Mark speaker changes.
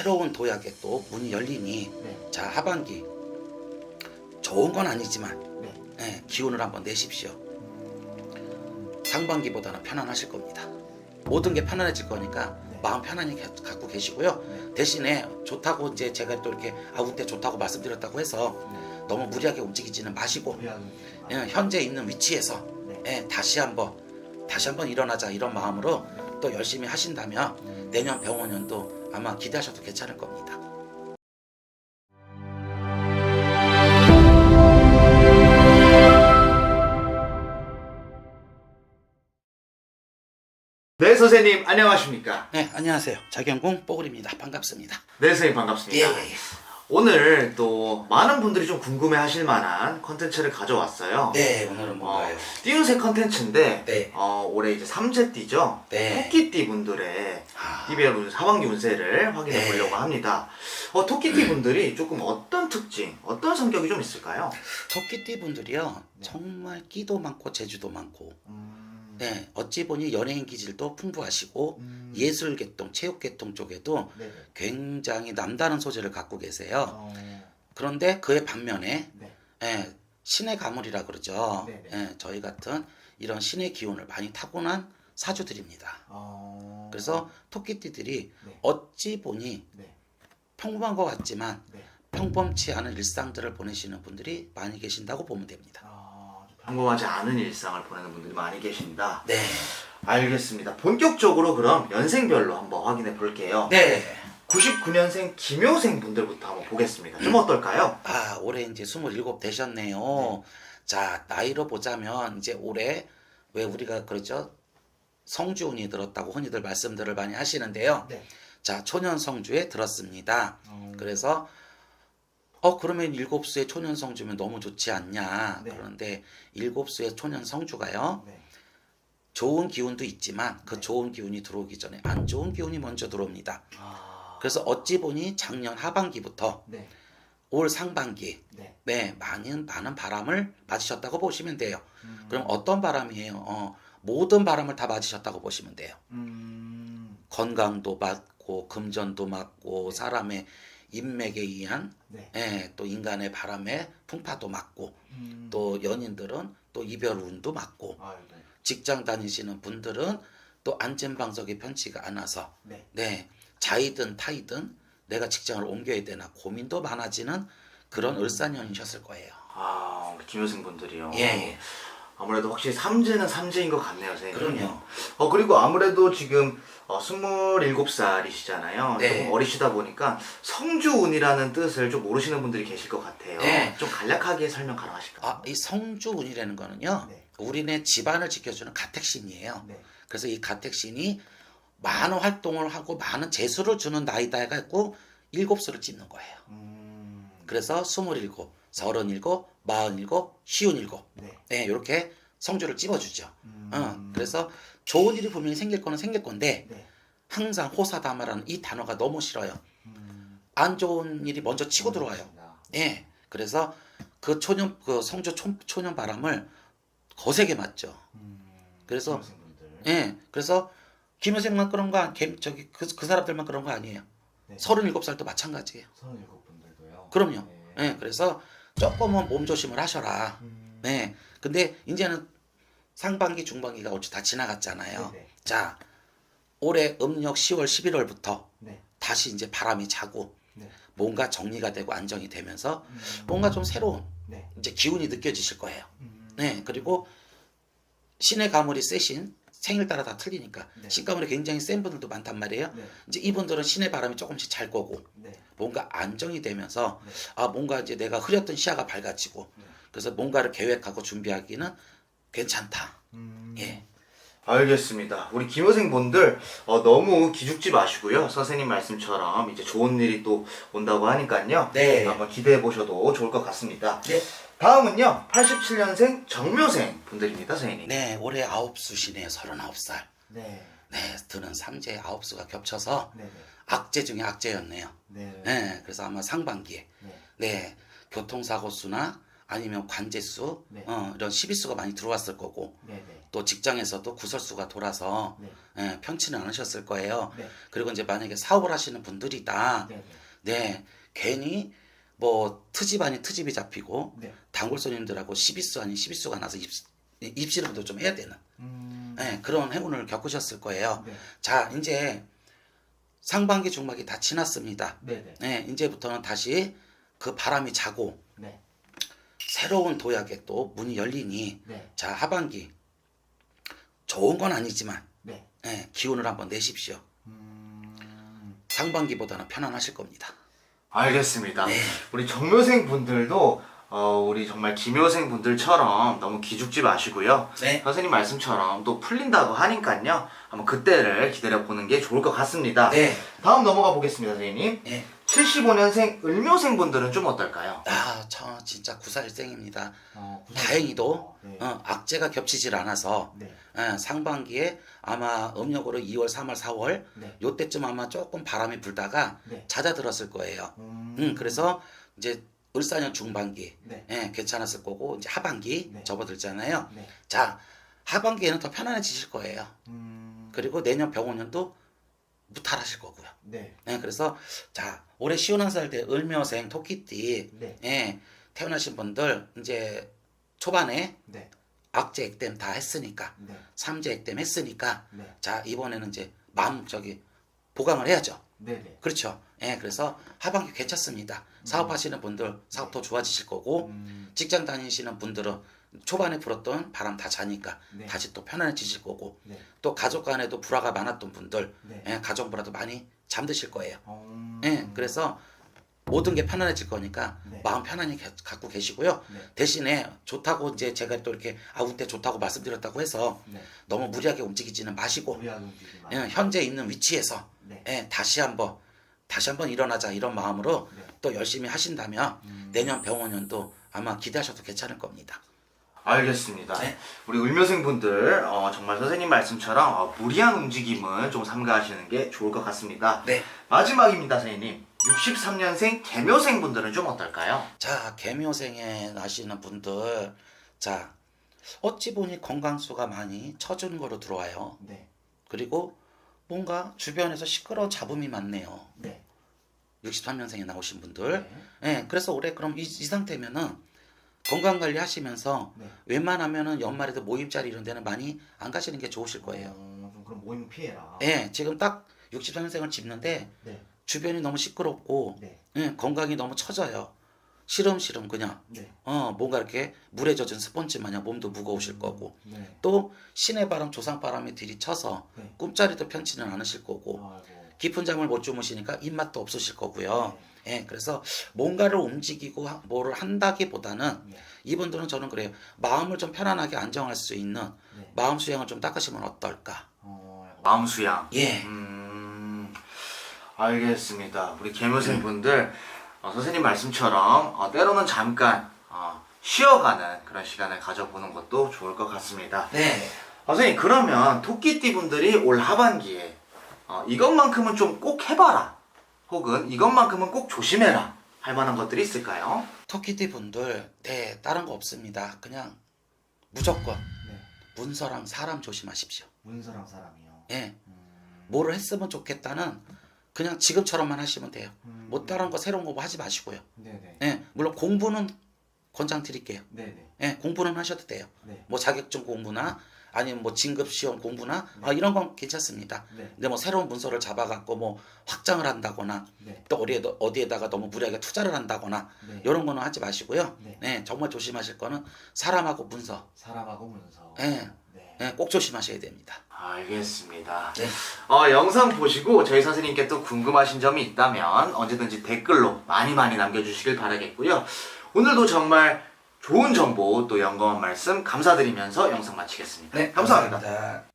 Speaker 1: 새로운 도약에 또 문이 열리니
Speaker 2: 네.
Speaker 1: 자 하반기 좋은 건 아니지만
Speaker 2: 네.
Speaker 1: 예, 기운을 한번 내십시오.
Speaker 2: 음,
Speaker 1: 상반기보다는 편안하실 겁니다. 모든 게 편안해질 거니까
Speaker 2: 네.
Speaker 1: 마음 편안히 가- 갖고 계시고요.
Speaker 2: 네.
Speaker 1: 대신에 좋다고 이제 제가 또 이렇게 아우 때 좋다고 말씀드렸다고 해서
Speaker 2: 네.
Speaker 1: 너무 무리하게 움직이지는 마시고 예, 현재 있는 위치에서
Speaker 2: 네.
Speaker 1: 예, 다시 한번 다시 한번 일어나자 이런 마음으로 또 열심히 하신다면
Speaker 2: 음,
Speaker 1: 내년 병원년도 아마 기대하셔도 괜찮을 겁니다.
Speaker 2: 네 선생님 안녕하십니까?
Speaker 1: 네, 안녕하세요. 자경궁 뽀글입니다. 반갑습니다.
Speaker 2: 네 선생님
Speaker 1: 예,
Speaker 2: 반갑습니다.
Speaker 1: 예, 예.
Speaker 2: 오늘 또 많은 분들이 좀 궁금해 하실 만한 컨텐츠를 가져왔어요.
Speaker 1: 네, 오늘은 뭔가요?
Speaker 2: 어, 띠운새 컨텐츠인데
Speaker 1: 네.
Speaker 2: 어, 올해 이제 삼재띠죠.
Speaker 1: 네.
Speaker 2: 토끼띠 분들의
Speaker 1: 아,
Speaker 2: 띠별 운 하반기 운세를 확인해
Speaker 1: 네.
Speaker 2: 보려고 합니다. 어, 토끼띠 분들이 조금 어떤 특징, 어떤 성격이 좀 있을까요?
Speaker 1: 토끼띠 분들이요.
Speaker 2: 네.
Speaker 1: 정말 끼도 많고 재주도 많고
Speaker 2: 음,
Speaker 1: 네, 어찌 보니 연예인 기질도 풍부하시고
Speaker 2: 음,
Speaker 1: 예술 계통, 체육 계통 쪽에도
Speaker 2: 네.
Speaker 1: 굉장히 남다른 소질을 갖고 계세요.
Speaker 2: 어,
Speaker 1: 그런데 그의 반면에
Speaker 2: 네.
Speaker 1: 예, 신의 가물이라 그러죠.
Speaker 2: 네네.
Speaker 1: 예, 저희 같은 이런 신의 기운을 많이 타고난 사주들입니다.
Speaker 2: 어,
Speaker 1: 그래서 토끼띠들이
Speaker 2: 네.
Speaker 1: 어찌 보니
Speaker 2: 네.
Speaker 1: 평범한 것 같지만
Speaker 2: 네.
Speaker 1: 평범치 않은 일상들을 보내시는 분들이 많이 계신다고 보면 됩니다.
Speaker 2: 아, 평범하지 않은 일상을 보내는 분들이 많이 계신다.
Speaker 1: 네.
Speaker 2: 알겠습니다. 본격적으로 그럼 연생별로 한번 확인해 볼게요.
Speaker 1: 네.
Speaker 2: 99년생 김효생 분들부터 한번 보겠습니다. 좀 어떨까요?
Speaker 1: 아, 올해 이제 27 되셨네요. 자, 나이로 보자면 이제 올해 왜 우리가 그러죠? 성주운이 들었다고 흔히들 말씀들을 많이 하시는데요.
Speaker 2: 네.
Speaker 1: 자, 초년 성주에 들었습니다.
Speaker 2: 어,
Speaker 1: 그래서 어 그러면 일곱 수의 초년 성주면 너무 좋지 않냐?
Speaker 2: 네.
Speaker 1: 그런데 일곱 수의 초년 성주가요.
Speaker 2: 네.
Speaker 1: 좋은 기운도 있지만 그
Speaker 2: 네.
Speaker 1: 좋은 기운이 들어오기 전에 안 좋은 기운이 먼저 들어옵니다.
Speaker 2: 아,
Speaker 1: 그래서 어찌 보니 작년 하반기부터
Speaker 2: 네.
Speaker 1: 올 상반기
Speaker 2: 네.
Speaker 1: 네 많은 많은 바람을 맞으셨다고 보시면 돼요.
Speaker 2: 음,
Speaker 1: 그럼 어떤 바람이에요? 어, 모든 바람을 다 맞으셨다고 보시면 돼요.
Speaker 2: 음,
Speaker 1: 건강도 맞고 금전도 맞고 사람의 인맥에 의한
Speaker 2: 네.
Speaker 1: 예, 또 인간의 바람에 풍파도 맞고
Speaker 2: 음,
Speaker 1: 또 연인들은 또 이별 운도 맞고
Speaker 2: 아이고,
Speaker 1: 직장 다니시는 분들은 또 안전방석이 편치가 않아서
Speaker 2: 네.
Speaker 1: 네 자이든 타이든 내가 직장을 옮겨야 되나 고민도 많아지는 그런 을사년이셨을 거예요.
Speaker 2: 아, 우리 김효생 분들이요.
Speaker 1: 예, 예.
Speaker 2: 아무래도 확실히 삼재는 삼재인 것 같네요, 선생님.
Speaker 1: 그럼요.
Speaker 2: 어, 그리고 아무래도 지금 어, 27살이시잖아요.
Speaker 1: 네.
Speaker 2: 조금 어리시다 보니까 성주운이라는 뜻을 좀 모르시는 분들이 계실 것 같아요.
Speaker 1: 네.
Speaker 2: 좀 간략하게 설명 가능하실까요?
Speaker 1: 아, 이 성주운이라는 거는요.
Speaker 2: 네.
Speaker 1: 우리네 집안을 지켜주는 가택신이에요.
Speaker 2: 네.
Speaker 1: 그래서 이 가택신이 많은 활동을 하고 많은 재수를 주는 나이다 해갖고 일곱 수를 찝는 거예요.
Speaker 2: 음,
Speaker 1: 그래서 스물일곱, 서른일곱, 마흔일곱, 쉬운일곱
Speaker 2: 네.
Speaker 1: 네 이렇게 성주를 찝어주죠.
Speaker 2: 음,
Speaker 1: 어, 그래서 좋은 일이 분명히 생길 거는 생길 건데
Speaker 2: 네.
Speaker 1: 항상 호사다마라는 이 단어가 너무 싫어요.
Speaker 2: 음,
Speaker 1: 안 좋은 일이 먼저 치고 들어와요.
Speaker 2: 알겠습니다.
Speaker 1: 예, 그래서 그 초년 그 성주 초, 초년 바람을 거세게 맞죠.
Speaker 2: 음,
Speaker 1: 그래서-. 예, 그래서 김효생만 그런 거 저기 그, 그 사람들만 그런 거 아니에요.
Speaker 2: 네.
Speaker 1: 서른일곱 살도 마찬가지예요.
Speaker 2: 37분들도요.
Speaker 1: 그럼요.
Speaker 2: 네.
Speaker 1: 예, 그래서 조금은 몸 조심을 하셔라.
Speaker 2: 음,
Speaker 1: 네. 근데 이제는 상반기, 중반기가 어찌 다 지나갔잖아요.
Speaker 2: 네네.
Speaker 1: 자, 올해 음력 10월, 11월부터
Speaker 2: 네.
Speaker 1: 다시 이제 바람이 자고
Speaker 2: 네.
Speaker 1: 뭔가 정리가 되고 안정이 되면서
Speaker 2: 음,
Speaker 1: 뭔가 좀 새로운
Speaker 2: 네.
Speaker 1: 이제 기운이 느껴지실 거예요.
Speaker 2: 음,
Speaker 1: 네. 그리고 신의 가물이 세신 생일 따라 다 틀리니까
Speaker 2: 네.
Speaker 1: 신가물이 굉장히 센 분들도 많단 말이에요.
Speaker 2: 네.
Speaker 1: 이제 이분들은 신의 바람이 조금씩 잘 거고
Speaker 2: 네.
Speaker 1: 뭔가 안정이 되면서
Speaker 2: 네.
Speaker 1: 아 뭔가 이제 내가 흐렸던 시야가 밝아지고
Speaker 2: 네.
Speaker 1: 그래서 뭔가를 계획하고 준비하기는 괜찮다.
Speaker 2: 음,
Speaker 1: 예.
Speaker 2: 알겠습니다. 우리 김효생 분들 어, 너무 기죽지 마시고요. 선생님 말씀처럼 이제 좋은 일이 또 온다고 하니까요.
Speaker 1: 네.
Speaker 2: 한번 기대해 보셔도 좋을 것 같습니다.
Speaker 1: 네.
Speaker 2: 다음은요. 87년생 정묘생 분들입니다, 선생님.
Speaker 1: 네, 올해 아홉 수시네요. 서른아홉 살.
Speaker 2: 네.
Speaker 1: 네, 드는 삼재 아홉 수가 겹쳐서
Speaker 2: 네.
Speaker 1: 악재 중에 악재였네요.
Speaker 2: 네.
Speaker 1: 네, 그래서 아마 상반기에
Speaker 2: 네.
Speaker 1: 네 교통사고 수나 아니면 관제 수
Speaker 3: 네.
Speaker 1: 어, 이런 시비 수가 많이 들어왔을 거고
Speaker 3: 네 네.
Speaker 1: 또 직장에서도 구설수가 돌아서
Speaker 3: 네.
Speaker 1: 예, 편치는 않으셨을 거예요.
Speaker 3: 네.
Speaker 1: 그리고 이제 만약에 사업을 하시는 분들이다.
Speaker 3: 네네.
Speaker 1: 네, 괜히 뭐 트집 아닌 트집이 잡히고
Speaker 3: 네.
Speaker 1: 단골 손님들하고 시비수 아닌 시비수가 나서 입, 입시름도 좀 해야 되는
Speaker 3: 음.
Speaker 1: 예, 그런 행운을 겪으셨을 거예요.
Speaker 3: 네.
Speaker 1: 자, 이제 상반기 중반기 다 지났습니다.
Speaker 3: 네네.
Speaker 1: 네, 이제부터는 다시 그 바람이 자고
Speaker 3: 네.
Speaker 1: 새로운 도약에 또 문이 열리니
Speaker 3: 네.
Speaker 1: 자 하반기 좋은 건 아니지만
Speaker 3: 네.
Speaker 1: 예, 기운을 한번 내십시오.
Speaker 3: 음.
Speaker 1: 상반기보다는 편안하실 겁니다.
Speaker 2: 알겠습니다.
Speaker 1: 네.
Speaker 2: 우리 정묘생 분들도 어, 우리 정말 기묘생 분들처럼 너무 기죽지 마시고요.
Speaker 1: 네.
Speaker 2: 선생님 말씀처럼 또 풀린다고 하니까요. 한번 그때를 기다려 보는 게 좋을 것 같습니다.
Speaker 1: 네.
Speaker 2: 다음 넘어가 보겠습니다, 선생님.
Speaker 1: 네.
Speaker 2: 75년생 을묘생 분들은 좀 어떨까요?
Speaker 1: 아, 저 진짜 94일생입니다.
Speaker 3: 어,
Speaker 1: 다행히도
Speaker 3: 네.
Speaker 1: 어, 악재가 겹치질 않아서
Speaker 3: 네.
Speaker 1: 예, 상반기에 아마 음력으로 2월, 3월, 4월
Speaker 3: 네.
Speaker 1: 요때쯤 아마 조금 바람이 불다가
Speaker 3: 네.
Speaker 1: 잦아들었을 거예요.
Speaker 3: 음.
Speaker 1: 음, 그래서 이제 을사년 중반기
Speaker 3: 네.
Speaker 1: 예, 괜찮았을 거고 이제 하반기
Speaker 3: 네.
Speaker 1: 접어들잖아요.
Speaker 3: 네.
Speaker 1: 자, 하반기에는 더 편안해지실 거예요.
Speaker 3: 음.
Speaker 1: 그리고 내년 병원년도 무탈하실 거고요.
Speaker 3: 네.
Speaker 1: 예, 그래서 자, 올해 시원한 살때 을묘생 토끼띠
Speaker 3: 네.
Speaker 1: 예, 태어나신 분들 이제 초반에
Speaker 3: 네.
Speaker 1: 악재 액땜 다 했으니까
Speaker 3: 네.
Speaker 1: 삼재 액땜 했으니까
Speaker 3: 네.
Speaker 1: 자, 이번에는 이제 마음 저기 보강을 해야죠.
Speaker 3: 네네.
Speaker 1: 그렇죠. 예, 그래서 하반기 괜찮습니다. 사업하시는 분들 사업 더 좋아지실 거고
Speaker 3: 음.
Speaker 1: 직장 다니시는 분들은 초반에 불었던 바람 다 자니까
Speaker 3: 네.
Speaker 1: 다시 또 편안해지실 거고
Speaker 3: 네.
Speaker 1: 또 가족 간에도 불화가 많았던 분들
Speaker 3: 네.
Speaker 1: 예, 가정 불화도 많이 잠드실 거예요.
Speaker 3: 음.
Speaker 1: 예, 그래서 모든 게 편안해질 거니까
Speaker 3: 네.
Speaker 1: 마음 편안히 게- 갖고 계시고요.
Speaker 3: 네.
Speaker 1: 대신에 좋다고 이제 제가 또 이렇게 아우 때 좋다고 말씀드렸다고 해서
Speaker 3: 네.
Speaker 1: 너무 무리하게 움직이지는 마시고
Speaker 3: 무리하게.
Speaker 1: 예, 현재 있는 위치에서
Speaker 3: 네.
Speaker 1: 예, 다시 한번 다시 한번 일어나자 이런 마음으로
Speaker 3: 네.
Speaker 1: 또 열심히 하신다면
Speaker 3: 음.
Speaker 1: 내년 병원년도 아마 기대하셔도 괜찮을 겁니다.
Speaker 2: 알겠습니다.
Speaker 1: 네.
Speaker 2: 우리 을묘생 분들 어, 정말 선생님 말씀처럼 어, 무리한 움직임은 좀 삼가하시는 게 좋을 것 같습니다.
Speaker 1: 네.
Speaker 2: 마지막입니다, 선생님. 63년생 개묘생 분들은 좀 어떨까요?
Speaker 1: 자, 개묘생에 나시는 분들, 자, 어찌 보니 건강수가 많이 처진 거로 들어와요.
Speaker 3: 네.
Speaker 1: 그리고 뭔가 주변에서 시끄러운 잡음이 많네요.
Speaker 3: 네.
Speaker 1: 63년생에 나오신 분들.
Speaker 3: 네.
Speaker 1: 예, 그래서 올해 그럼 이, 이 상태면은 건강 관리 하시면서
Speaker 3: 네.
Speaker 1: 웬만하면은 연말에도 모임 자리 이런 데는 많이 안 가시는 게 좋으실 거예요.
Speaker 3: 어, 좀 그럼 모임 피해라.
Speaker 1: 예, 지금 딱 63년생을 짚는데
Speaker 3: 네.
Speaker 1: 주변이 너무 시끄럽고
Speaker 3: 네.
Speaker 1: 예, 건강이 너무 처져요. 시름시름 그냥
Speaker 3: 네.
Speaker 1: 어 뭔가 이렇게 물에 젖은 스펀지 마냥 몸도 무거우실 거고
Speaker 3: 네.
Speaker 1: 또 시내 바람 조상 바람이 들이쳐서
Speaker 3: 네.
Speaker 1: 꿈자리도 편치는 않으실 거고
Speaker 3: 아이고.
Speaker 1: 깊은 잠을 못 주무시니까 입맛도 없으실 거고요.
Speaker 3: 네.
Speaker 1: 예, 그래서 뭔가를 움직이고 하- 뭐를 한다기보다는
Speaker 3: 네.
Speaker 1: 이분들은 저는 그래요. 마음을 좀 편안하게 안정할 수 있는
Speaker 3: 네.
Speaker 1: 마음 수양을 좀 닦으시면 어떨까?
Speaker 3: 어.
Speaker 2: 마음 수양.
Speaker 1: 예.
Speaker 2: 음, 알겠습니다. 우리 개묘생 분들 어, 선생님 말씀처럼 어, 때로는 잠깐 어, 쉬어가는 그런 시간을 가져보는 것도 좋을 것 같습니다.
Speaker 1: 네.
Speaker 2: 어, 선생님 그러면 토끼띠 분들이 올 하반기에 어, 이것만큼은 좀 꼭 해봐라 혹은 이것만큼은 꼭 조심해라 할 만한 것들이 있을까요?
Speaker 1: 토끼띠 분들, 네, 다른 거 없습니다. 그냥 무조건
Speaker 3: 네.
Speaker 1: 문서랑 사람 조심하십시오.
Speaker 3: 문서랑 사람이요.
Speaker 1: 예,
Speaker 3: 음.
Speaker 1: 뭐를 했으면 좋겠다는 그냥 지금처럼만 하시면 돼요.
Speaker 3: 음.
Speaker 1: 뭐 다른 거 새로운 거 뭐 하지 마시고요.
Speaker 3: 네네.
Speaker 1: 예, 물론 공부는 권장 드릴게요.
Speaker 3: 네네.
Speaker 1: 예, 공부는 하셔도 돼요.
Speaker 3: 네.
Speaker 1: 뭐 자격증 공부나 아니면 뭐 진급 시험 공부나 아, 이런 건 괜찮습니다.
Speaker 3: 네.
Speaker 1: 근데 뭐 새로운 문서를 잡아갖고 뭐 확장을 한다거나
Speaker 3: 네.
Speaker 1: 또 어디에 어디에다가 너무 무리하게 투자를 한다거나
Speaker 3: 네.
Speaker 1: 이런 거는 하지 마시고요.
Speaker 3: 네.
Speaker 1: 네, 정말 조심하실 거는 사람하고 문서,
Speaker 3: 사람하고 문서.
Speaker 1: 예.
Speaker 3: 네.
Speaker 1: 네, 꼭 조심하셔야 됩니다.
Speaker 2: 알겠습니다.
Speaker 1: 네.
Speaker 2: 어, 영상 보시고 저희 선생님께 또 궁금하신 점이 있다면 언제든지 댓글로 많이 많이 남겨주시길 바라겠고요. 오늘도 정말 좋은 정보 또 영감한 말씀 감사드리면서 영상 마치겠습니다. 감사합니다.
Speaker 1: 감사합니다.